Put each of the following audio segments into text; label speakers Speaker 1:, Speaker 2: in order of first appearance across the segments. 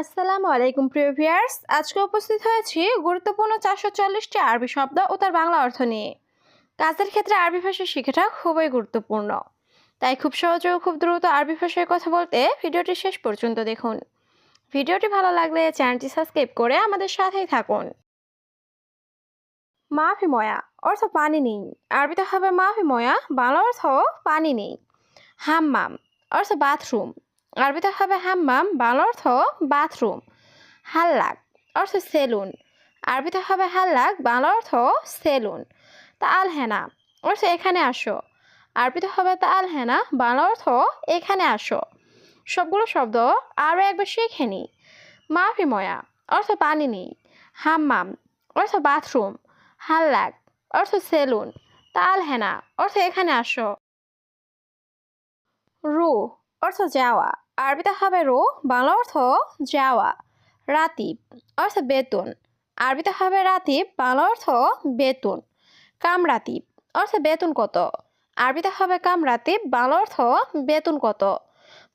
Speaker 1: আসসালামু আলাইকুম, প্রিয় ভিউয়ার্স। আজকে উপস্থিত হয়েছি গুরুত্বপূর্ণ চারশো চল্লিশটি আরবি শব্দ ও তার বাংলা অর্থ নিয়ে। কাজের ক্ষেত্রে আরবি ভাষা শেখাটা খুবই গুরুত্বপূর্ণ। তাই খুব সহজে ও খুব দ্রুত আরবি ভাষায় কথা বলতে ভিডিওটি শেষ পর্যন্ত দেখুন। ভিডিওটি ভালো লাগলে চ্যানেলটি সাবস্ক্রাইব করে আমাদের সাথেই থাকুন। মাফি ময়া অর্থ পানি নেই। আরবিতে হবে মাফি ময়া, বাংলা অর্থ পানি নেই। হাম্মাম অর্থ বাথরুম। আরবিতে হবে হাম্মাম, বাংলা অর্থ বাথরুম, হাল্লাক, অর্থ সেলুন। আরবিতে হবে হাল্লাক, বাংলা অর্থ সেলুন। তা আল হেনা অর্থ এখানে আসো। আরবিতে হবে তা আল হেনা বাংলা অর্থ এখানে আসো। সবগুলো শব্দ আরও একবার শিখে নিই। মাফি ময়া, অর্থ পানি নেই। হাম্মাম, অর্থ বাথরুম। হাল্লাক, অর্থ সেলুন। তা আল হেনা অর্থ এখানে আসো। রু অর্থ যাওয়া। আরবিতে হবে রো, বাংলা অর্থ যাওয়া। রাতিব, অর্থ বেতন। আরবিতে হবে রাতিব, বাংলা অর্থ বেতন। কামরাতিব, অর্থ বেতন কত? আরবিতে হবে কামরাতিব, বাংলা অর্থ বেতন কত?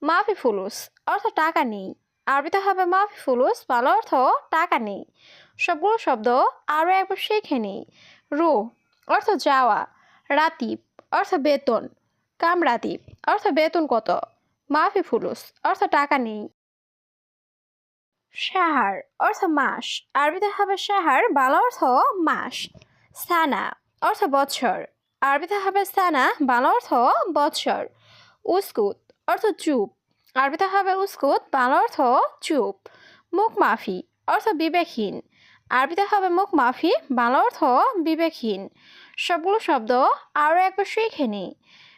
Speaker 1: মাফি ফুলুস অর্থ টাকা নেই। আরবিতে হবে মাফি ফুলুস বাংলা অর্থ টাকা নেই। সবগুলো শব্দ আরও একবার শিখে নেই। রু, অর্থ যাওয়া। রাতিব, অর্থ বেতন। কামরাতিব, অর্থ বেতন কত? মাফি ফুলুস অর্থ টাকা নেই। সাহার অর্থ মাস। আরবিতে হবে সাহার বাংলা অর্থ মাস। সানা, অর্থ বৎসর আরবিতে হবে সানা, বাংলা অর্থ বৎসর উস্কুত, অর্থ চুপ। আরবিতে হবে উস্কুত, বাংলা অর্থ চুপ। মুখ মাফি অর্থ বিবেকহীন। আরবিতে হবে মুখ মাফি বাংলা অর্থ বিবেকহীন। সবগুলো শব্দ আরও একবার শিখে নিই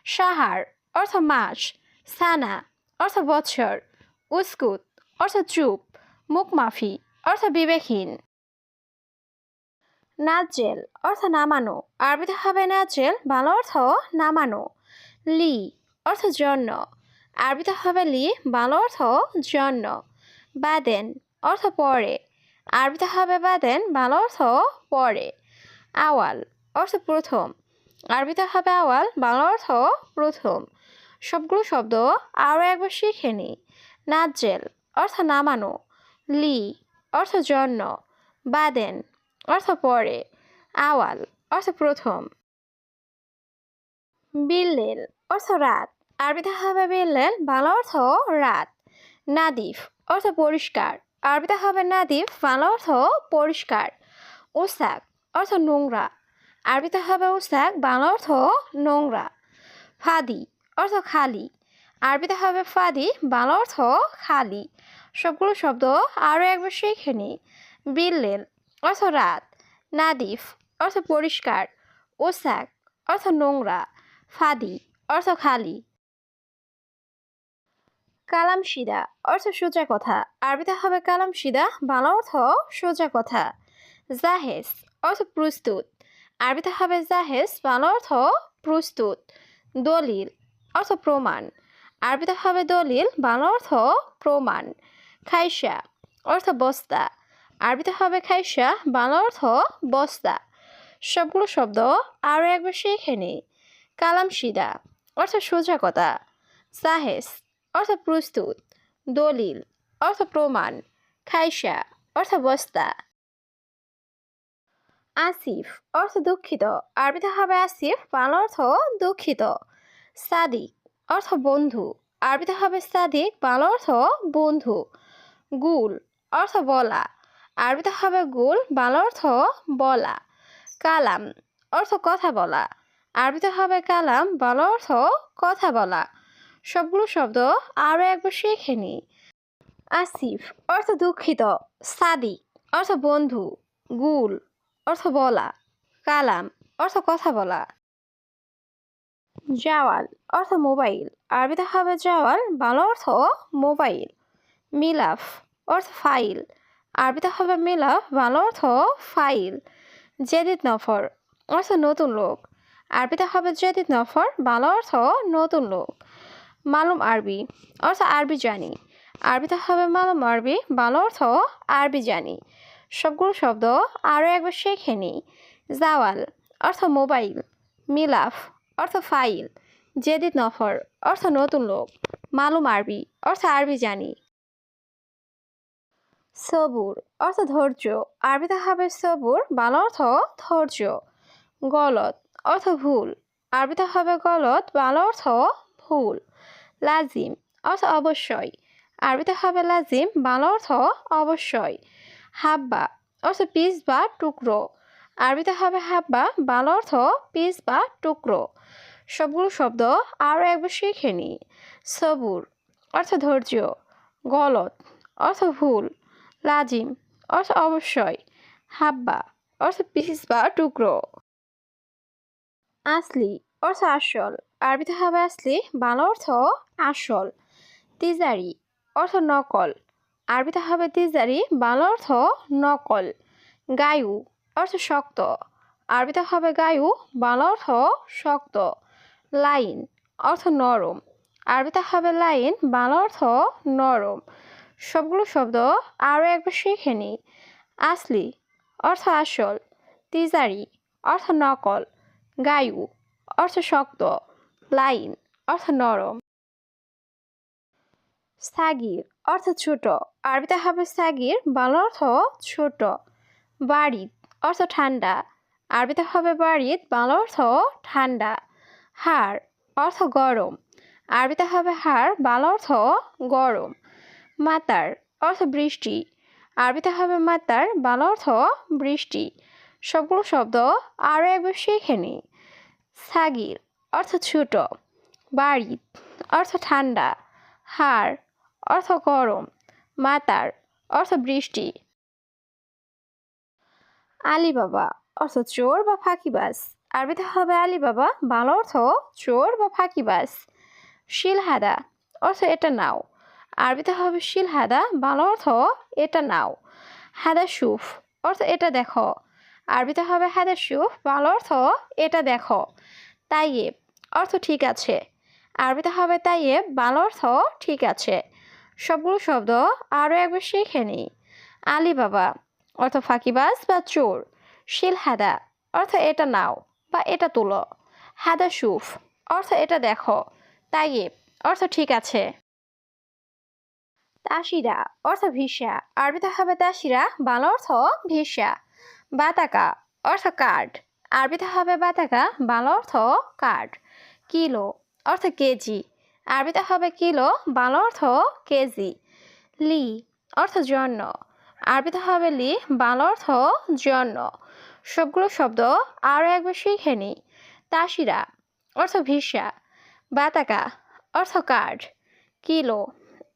Speaker 1: সাহার অর্থ মাস। সানা, অর্থ বৎসর। উস্কুত, অর্থ চুপ। মুখ মাফি অর্থ বিবেকহীন। নাজেল অর্থ নামানো। আরবিতে হবে নাজেল বাংলা অর্থ নামানো। লি, অর্থ জন্য। আরবিতে হবে লি, বাংলা অর্থ জন্য। বাদেন, অর্থ পরে। আরবিতে হবে বাদেন, বাংলা অর্থ পরে। আওয়াল, অর্থ প্রথম। আরবিতে হবে আওয়াল, বাংলা অর্থ প্রথম। সবগুলো শব্দ আরও একবার শিখে নিই। নাজেল অর্থ নামানো। লি অর্থ জন্য। বাদেন অর্থ পরে। আওয়াল অর্থ প্রথম। বিল্লেল অর্থ রাত। আরবিতে হবে বিল্লেল, বাংলা অর্থ রাত। নাদিফ অর্থ পরিষ্কার। আরবিতে হবে নাদিফ, বাংলা অর্থ পরিষ্কার। ওসাক অর্থ নোংরা। আরবিতে হবে ওসাক বাংলা অর্থ নোংরা। ফাদি অর্থ খালি। আরবিতে হবে ফাদি, বাংলা অর্থ খালি। সবগুলো শব্দ আরও একবার শিখে নিই বিল্লেল, অর্থ রাত। নাদিফ, অর্থ পরিষ্কার। ওসাক, অর্থ নোংরা। ফাদি, অর্থ খালি। কালাম সিদা অর্থ সোজা কথা। আরবিতে হবে কালাম সিদা বাংলা অর্থ সোজা কথা। জাহেজ অর্থ প্রস্তুত। আরবিতে হবে জাহেজ বাংলা অর্থ প্রস্তুত। দলিল অর্থ প্রমাণ। আরবিতে হবে দলিল, বাংলা অর্থ প্রমাণ। খাইসা অর্থ বস্তা। আরবিতে হবে খাইসা বাংলা অর্থ বস্তা। সবগুলো শব্দ আরও একবার শিখে নিই কালাম সিদা অর্থ সোজা কথা। সাহেস, অর্থ প্রস্তুত। দলিল, অর্থ প্রমাণ। খাইসা অর্থ বস্তা। আসিফ, অর্থ দুঃখিত। আরবিতে হবে আসিফ, বাংলা অর্থ দুঃখিত। সাদিক, অর্থ বন্ধু। আরবিতে হবে সাদিক, বাংলা অর্থ বন্ধু। গুল, অর্থ বলা। আরবিতে হবে গুল, বাংলা অর্থ বলা। কালাম, অর্থ কথা বলা। আরবিতে হবে কালাম, বাংলা অর্থ কথা বলা। সবগুলো শব্দ আরও একবার শিখে নিই আসিফ, অর্থ দুঃখিত। সাদিক, অর্থ বন্ধু। গুল, অর্থ বলা। কালাম, অর্থ কথা বলা। জাওয়াল অর্থ মোবাইল। আরবিতে হবে জাওয়াল, বাংলা অর্থ মোবাইল। মিলাফ অর্থ ফাইল। আরবিতে হবে মিলাফ, বাংলা অর্থ ফাইল। জেদিদ নফর অর্থ নতুন লোক। আরবিতে হবে জেদিদ নফর, বাংলা অর্থ নতুন লোক। মালুম আরবি অর্থ আরবি জানি। আরবিতে হবে মালুম আরবি, বাংলা অর্থ আরবি জানি। সবগুলো শব্দ আরও একবার শেখে নিই। জাওয়াল অর্থ মোবাইল। মিলাফ অর্থ ফাইল জেদিদ নফর, অর্থ নতুন লোক, মালুম আরবি, অর্থ আরবি জানি। সবুর, অর্থ ধৈর্য, আরবিতে হবে সবুর, বাংলা অর্থ ধৈর্য। গলত, অর্থ ভুল, আরবিতে হবে গলত, বাল অর্থ ভুল। লাজিম, অর্থ অবশ্যই, আরবিতে হবে লাজিম, বাল অর্থ অবশ্যই। হাব্বা, অর্থ পিস বা টুকরো। আরবিতে হবে হাব্বা, বাল অর্থ পিস বা টুকরো। সবগুলো শব্দ আরও একবার শিখে নিই। সবুর, অর্থ ধৈর্য। গলত, অর্থ ভুল। লাজিম, অর্থ অবশ্যই। হাব্বা, অর্থ পিস বা টুকরো। আসলি, অর্থ আসল। আরবিতে হবে আসলি, বাংলা অর্থ আসল। তিজারি, অর্থ নকল। আরবিতে হবে তিজারি, বাংলা অর্থ নকল। গায়ু অর্থ শক্ত। আরবিতে হবে গায়ু, বাংলা অর্থ শক্ত। লাইন, অর্থ নরম। আরবিতে হবে লাইন, বাংলা অর্থ নরম। সবগুলো শব্দ আরও একবার শিখে নিই। আসলি, অর্থ আসল। তিজারি, অর্থ নকল। গায়ু, অর্থ শক্ত। লাইন, অর্থ নরম। সাগির, অর্থ ছোট। আরবিতে হবে সাগির, বাংলা অর্থ ছোট। বাড়িত অর্থ ঠান্ডা। আরবিতে হবে বাড়িত বাংলা অর্থ ঠান্ডা। হাড় অর্থ গরম। আরবিতে হবে হাড় বাংলা অর্থ গরম। মাতার, অর্থ বৃষ্টি। আরবিতে হবে মাতার, বাংলা অর্থ বৃষ্টি। সবগুলো শব্দ আরও একবার শিখে নিই সাগির, অর্থ ছোট। বাড়িত অর্থ ঠান্ডা। হাড় অর্থ গরম। মাতার, অর্থ বৃষ্টি। আলিবাবা, অর্থ চোর বা ফাঁকিবাস আরবিতে হবে আলিবাবা, বাংলা অর্থ চোর বা ফাঁকিবাজ শিলহাদা, অর্থ এটা নাও। আরবিতে হবে শিলহাদা, বাংলা অর্থ এটা নাও। হাদা সুফ অর্থ এটা দেখো। আরবিতে হবে হাদা সুফ বাংলা অর্থ এটা দেখো। তাইয়েব, অর্থ ঠিক আছে। আরবিতে হবে তাইয়েব, বাংলা অর্থ ঠিক আছে। সবগুলো শব্দ আরও একবার শিখে নিই আলিবাবা অর্থ ফাঁকিবাজ বা চোর। শিলহাদা অর্থ এটা নাও বা এটা তুলো। হাদা সুফ, অর্থ এটা দেখো। তাইয়েব, অর্থ ঠিক আছে। তাসিরা, অর্থ ভিসা। আরবিতে হবে তাসিরা, বাংলা অর্থ ভিসা। বাতাকা, অর্থ কার্ড। আরবিতে হবে বাতাকা, বাংলা অর্থ কার্ড। কিলো, অর্থ কেজি। আরবিতে হবে কিলো, বাংলা অর্থ কেজি। লি, অর্থ জন্য। আরবিতে হবে লি, বাংলা অর্থ জন্য। সবগুলো শব্দ আরও একবার শিখে নিই। তাসিরা, অর্থ ভিসা। বাতাকা, অর্থ কার্ড। কিলো,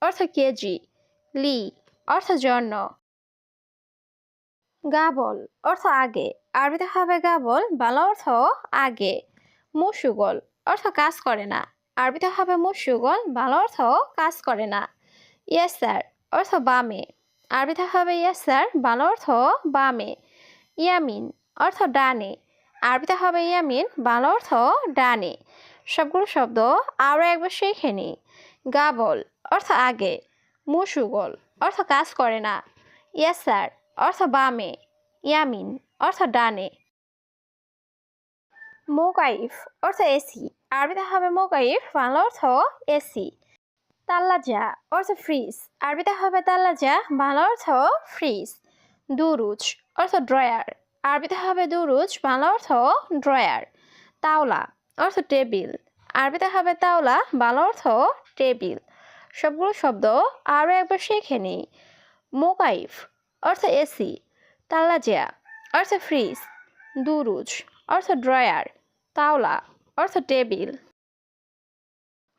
Speaker 1: অর্থ কেজি। লি, অর্থ জন্য। গাবল, অর্থ আগে। আরবিতে হবে গাবল, বাংলা অর্থ আগে। মুসুগল, অর্থ কাজ করে না। আরবিতে হবে মুসুগল, বাংলা অর্থ কাজ করে না। ইয়েস স্যার অর্থ বামে। আরবিতে হবে ইয়াসার, বাংলা অর্থ বামে। ইয়ামিন অর্থ ডানে। আরবিতে হবে ইয়ামিন, বাংলা অর্থ ডানে। সবগুলো শব্দ আরও একবার শিখে নিই গাবল অর্থ আগে। মুসুগল অর্থ কাজ করে না। ইয়াসার অর্থ বামে। ইয়ামিন অর্থ ডানে। মোকাইফ অর্থ এসি। আরবিতে হবে মোকাইফ, বাংলা অর্থ এসি। তাল্লাজা, অর্থ ফ্রিজ। আরবিতে হবে তাল্লাজা, বাংলা অর্থ ফ্রিজ। দুরুজ, অর্থ ড্রয়ার। আরবিতে হবে দুরুজ, বাংলা অর্থ ড্রয়ার। তাওলা, অর্থ টেবিল। আরবিতে হবে তাওলা, বাংলা অর্থ টেবিল। সবগুলো শব্দ আরও একবার শেখে নিই। মোকাইফ, অর্থ এসি। তাল্লাজিয়া অর্থ ফ্রিজ। দুরুজ, অর্থ ড্রয়ার। তাওলা, অর্থ টেবিল।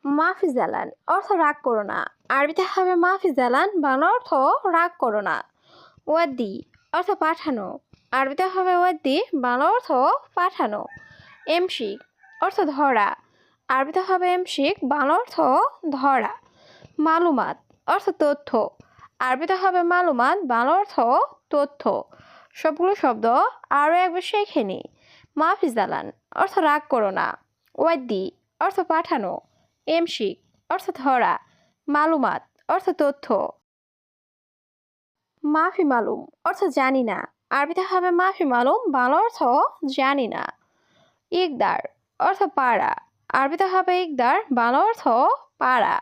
Speaker 1: মাফি জ্বালান, অর্থ রাগ করো না। আরবিতে হবে মাফি জ্বালান, বাংলা অর্থ রাগ করো না। ওয়াদ্দি, অর্থ পাঠানো। আরবিতে হবে ওয়াদ্দি, বাংলা অর্থ পাঠানো। এমশিক, অর্থ ধরা। আরবিতে হবে এমশিক, বাংলা অর্থ ধরা। মালুমাত, অর্থ তথ্য। আরবিতে হবে মালুমাত, বাংলা অর্থ তথ্য। সবগুলো শব্দ আরও একবার শিখে নিই মাফিজালান অর্থ রাগ করো না। ওয়াদ্দি, অর্থ পাঠানো। এমশিক অর্থ ধরা, মালুমাত, অর্থ তথ্য। মাফি মালুম, অর্থ জানি না। আরবিতে হবে মাফি মালুম, বাংলা অর্থ জানি না। ইকদার, অর্থ পাড়া। আরবিতে হবে ইকদার, বাংলা অর্থ পাড়া।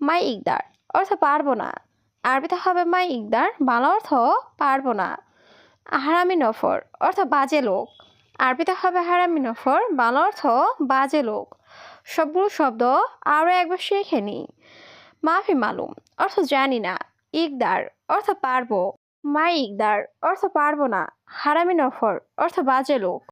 Speaker 1: মাই ইকদার, অর্থ পারব না। আরবিতে হবে মাই ইকদার, বাংলা অর্থ পারব না। হারামি নফর, অর্থ বাজে লোক। আরবিতে হবে হারামি নফর, বাংলা অর্থ বাজে লোক। সবগুলো শব্দ আরও একবার শিখে নিই মাফি মালুম, অর্থ জানি না। ইকদার, অর্থ পারব। মাই ইকদার, অর্থ পারব না। হারামি নফর, অর্থ বাজে লোক।